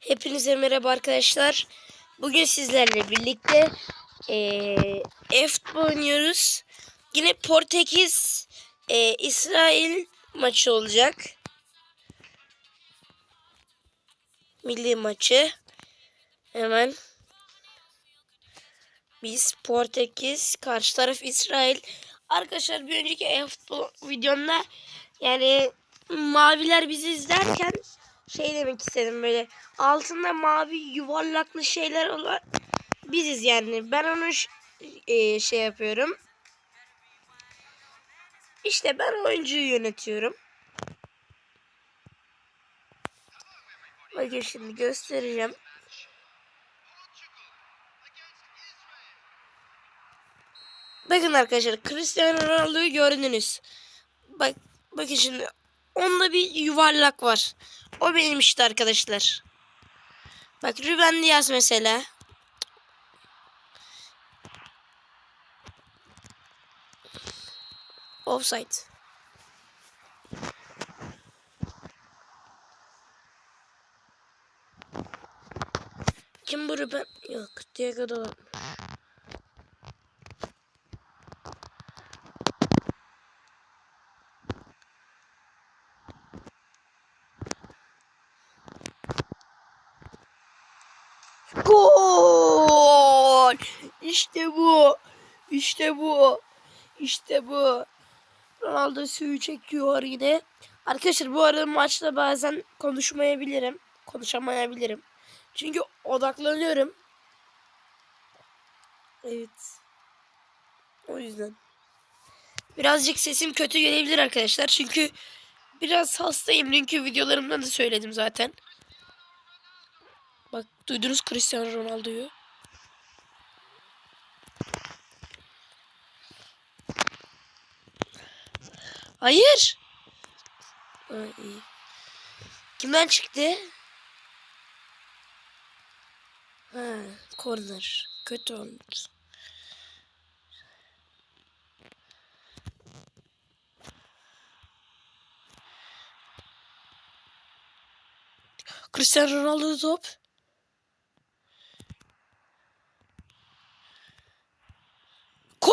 Hepinize merhaba arkadaşlar. Bugün sizlerle birlikte e-futbol oynuyoruz. Yine Portekiz eee, İsrail maçı olacak. Milli maçı. Hemen biz Portekiz, karşı taraf İsrail. Arkadaşlar bir önceki e-futbol videomda yani maviler bizi izlerken şey demek istedim böyle altında mavi yuvarlaklı şeyler olan biziz yani. Ben onu e, şey yapıyorum. İşte ben oyuncuyu yönetiyorum. Bakın şimdi göstereceğim. Bakın arkadaşlar Cristiano Ronaldo'yu gördünüz. Bak bakın şimdi onda bir yuvarlak var. O benim işte arkadaşlar. Bak Ruben Diaz mesela. Offside. Kim bu Ruben? Yok. Diego Dalot. Gol! İşte bu. İşte bu. İşte bu. Ronaldo suyu çekiyor yine. Arkadaşlar bu arada maçta bazen konuşmayabilirim. Konuşamayabilirim. Çünkü odaklanıyorum. Evet. O yüzden. Birazcık sesim kötü gelebilir arkadaşlar. Çünkü biraz hastayım. Dünkü videolarımda da söyledim zaten. Bak duydunuz Cristiano Ronaldo'yu. Hayır. Ha, iyi. Kimden çıktı? Ha, corner. Kötü olmuş. Cristiano Ronaldo top.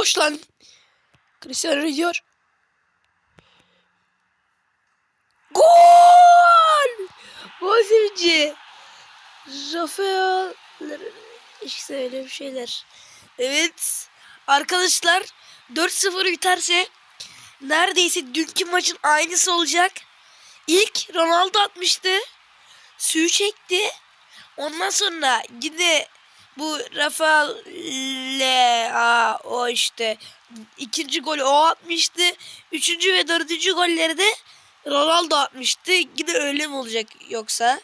Koş lan. Cristiano gidiyor. Gol! Bozumcu. Rafael. İşte öyle bir şeyler. Evet. Arkadaşlar 4-0 biterse neredeyse dünkü maçın aynısı olacak. İlk Ronaldo atmıştı. Suyu çekti. Ondan sonra yine bu Rafael Lea o işte ikinci golü o atmıştı. Üçüncü ve dördüncü golleri de Ronaldo atmıştı. Yine öyle mi olacak yoksa?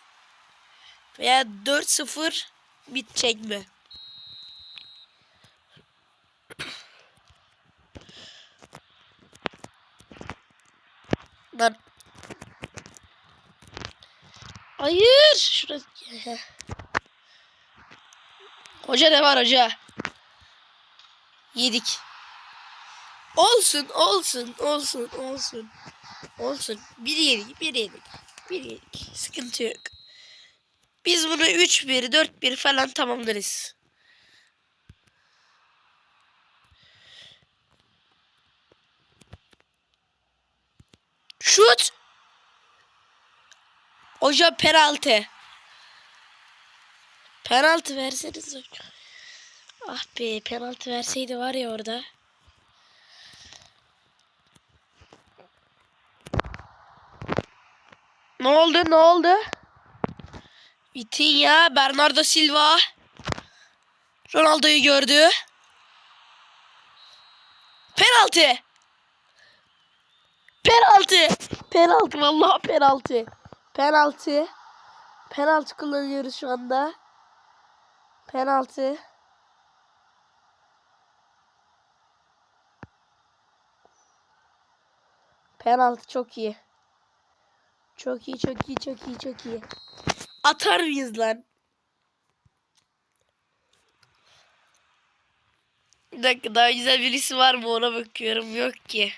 Veya 4-0 bitecek mi? Lan. Hayır. Şurası. Hoca ne var hoca? Yedik. Olsun, olsun, olsun, olsun. Olsun. Bir yedik, bir yedik. Bir yedik. Sıkıntı yok. Biz bunu 3-1, 4-1 falan tamamlarız. Şut. Hoca penaltı. Penaltı verseniz hocam. Ah be penaltı verseydi var ya orada. Ne oldu ne oldu? Vitinha, Bernardo Silva. Ronaldo'yu gördü. Penaltı. Penaltı. Penaltı vallahi penaltı. Penaltı. Penaltı kullanıyoruz şu anda. Penaltı. Penaltı çok iyi. Çok iyi, çok iyi, çok iyi, çok iyi. Atar mıyız lan? Bir dakika daha güzel birisi var mı ona bakıyorum. Yok ki.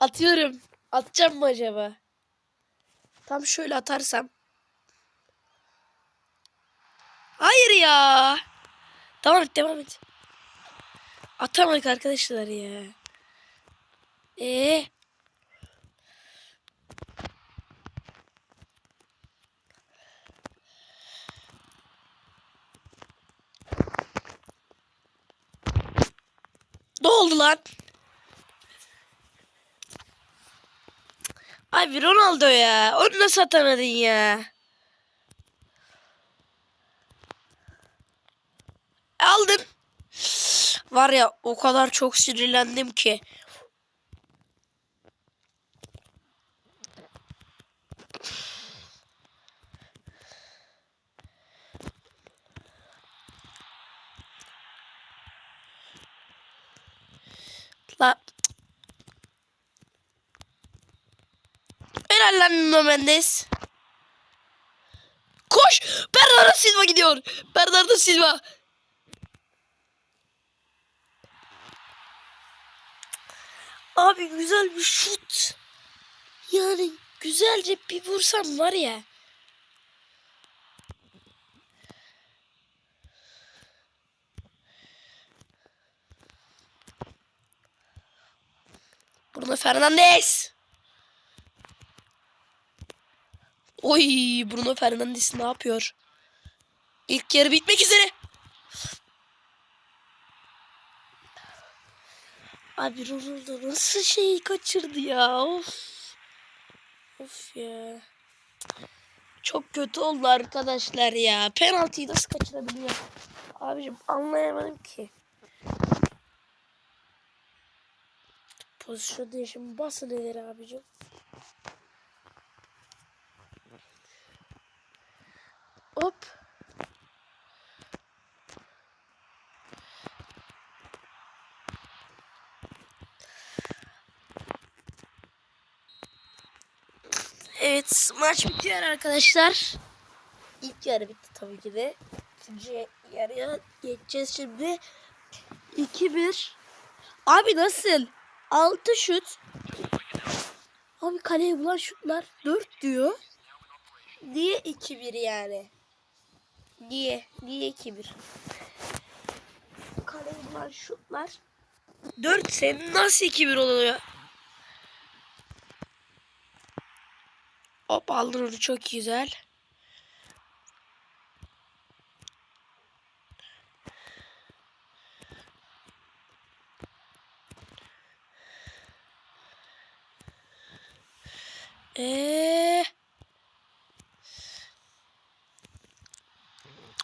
Atıyorum. Atacağım mı acaba? Tam şöyle atarsam. Hayır ya. Et devam et. Atamadık arkadaşlar ya. Ee. Ne oldu lan? Abi Ronaldo ya. Onu nasıl atamadın ya? Var ya o kadar çok sinirlendim ki. La. Helal lan Nuno Mendes. Koş! Bernardo Silva gidiyor. Bernardo Silva. Abi güzel bir şut. Yani güzelce bir vursam var ya. Bruno Fernandes. Oy Bruno Fernandes ne yapıyor? İlk yarı bitmek üzere. Abi Ronaldo nasıl şeyi kaçırdı ya of. Of ya. Çok kötü oldu arkadaşlar ya. Penaltıyı nasıl kaçırabiliyor? Abicim anlayamadım ki. Pozisyon değişimi basın nedir abicim? Hop. Evet maç bitiyor arkadaşlar. İlk yarı bitti tabii ki de. İkinci yarıya geçeceğiz şimdi. 2-1. Abi nasıl? 6 şut. Abi kaleye bulan şutlar 4 diyor. Niye 2-1 yani? Niye? Niye 2-1? Kaleye bulan şutlar 4 senin nasıl 2-1 oluyor? Hop aldın onu çok güzel. Eee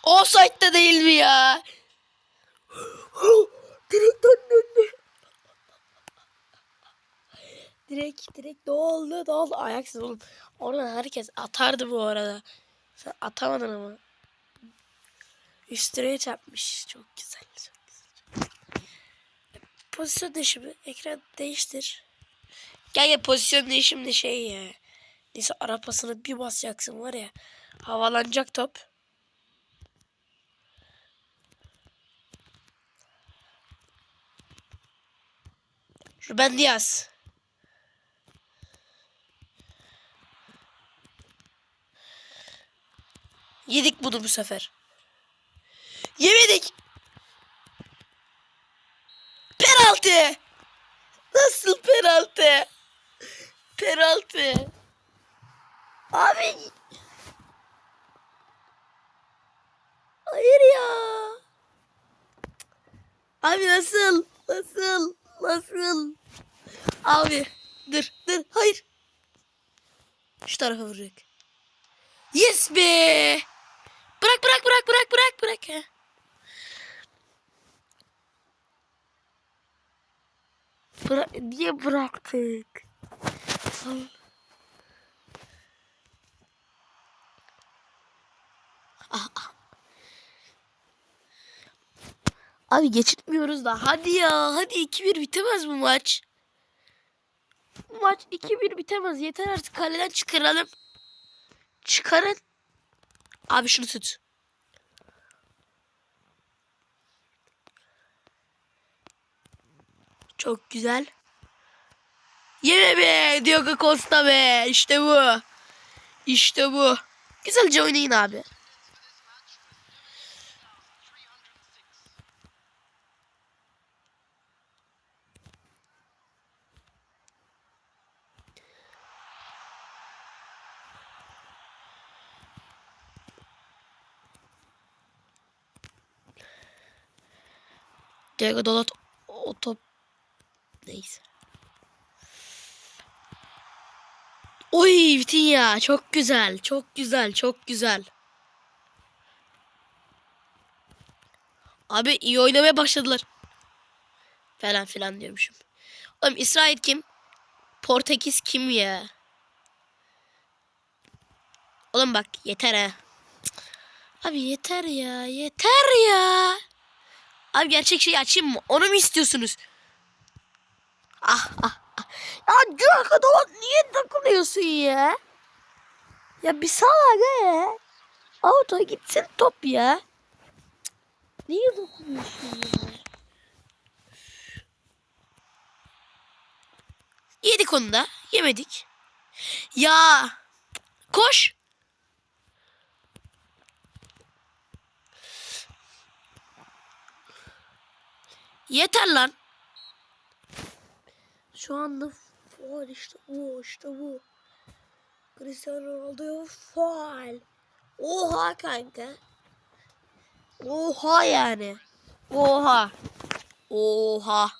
Offside'da değil mi ya? direkt döndü. Direkt direkt ne oldu ne oldu ayaksız oğlum. Oradan herkes atardı bu arada. Sen atamadın ama. Üstüne çarpmış. Çok güzel. Çok güzel. Pozisyon değişimi. Ekran değiştir. Gel gel pozisyon değişimi de şey ya. Neyse arapasını bir basacaksın var ya. Havalanacak top. Ruben Diaz. Yedik bunu bu sefer. Yemedik. Penaltı. Nasıl penaltı? Penaltı. Abi. Hayır ya. Abi nasıl? Nasıl? Nasıl? Abi dur dur hayır. Şu tarafa vuracak. Yes be. Bırak bırak bırak bırak bırak bırak. He. Bırak, niye bıraktık? Ah, ah. Abi geçitmiyoruz da. Hadi ya. Hadi 2-1 bitemez bu maç. Bu maç 2-1 bitemez. Yeter artık kaleden çıkaralım. Çıkarın. Abi şunu tut. Çok güzel. Yeme be Diogo Costa be. İşte bu. İşte bu. Güzelce oynayın abi. Diego Dalot o top neyse. Oy Vitinha çok güzel çok güzel çok güzel. Abi iyi oynamaya başladılar. Falan filan diyormuşum. Oğlum İsrail kim? Portekiz kim ya? Oğlum bak yeter ha. Abi yeter ya yeter ya. Abi gerçek şeyi açayım mı? Onu mu istiyorsunuz? Ah ah ah. Ya Diego Dalot niye takılıyorsun ya? Ya bir sal ya. Auto gitsin top ya. Niye dokunuyorsun ya? Yedik onu da. Yemedik. Ya. Koş. Yeter lan. Şu anda faal işte bu işte bu. Cristiano Ronaldo faal. Oha kanka. Oha yani. Oha. Oha.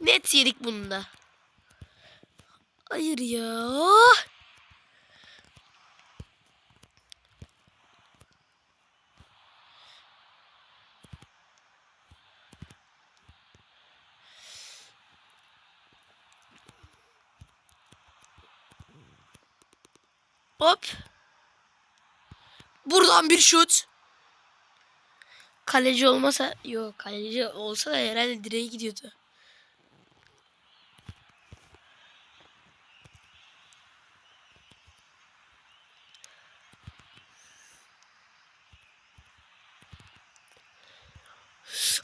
Net yedik bunu da. Hayır ya. Hop. Buradan bir şut. Kaleci olmasa yok kaleci olsa da herhalde direğe gidiyordu.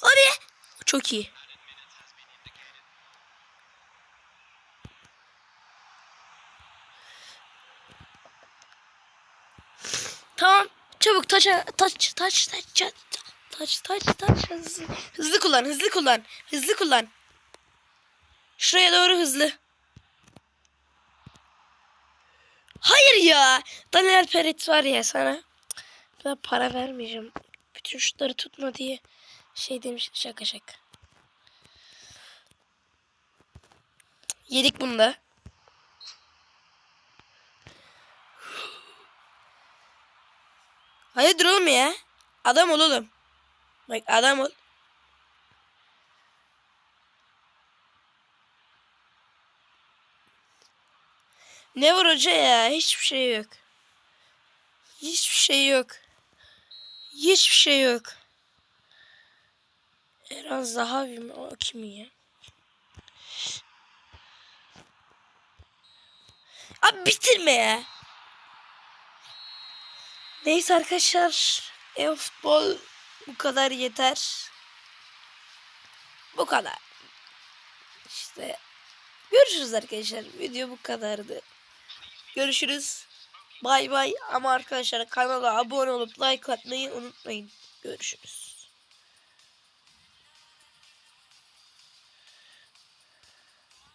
Hadi. Çok iyi. taça taç taç taç taç taç taç hızlı. hızlı kullan hızlı kullan hızlı kullan. Şuraya doğru hızlı. Hayır ya. Daniel Perit var ya sana. Ben para vermeyeceğim. Bütün şutları tutma diye şey demiş şaka şaka. Yedik bunda. Hayırdır oğlum ya? Adam ol oğlum. Bak adam ol. Ne var hoca ya? Hiçbir şey yok. Hiçbir şey yok. Hiçbir şey yok. Eren Zahavi mi? O kim ya? Abi bitirme ya. Neyse arkadaşlar. E-futbol bu kadar yeter. Bu kadar. İşte görüşürüz arkadaşlar. Video bu kadardı. Görüşürüz. Bay bay. Ama arkadaşlar kanala abone olup like atmayı unutmayın. Görüşürüz.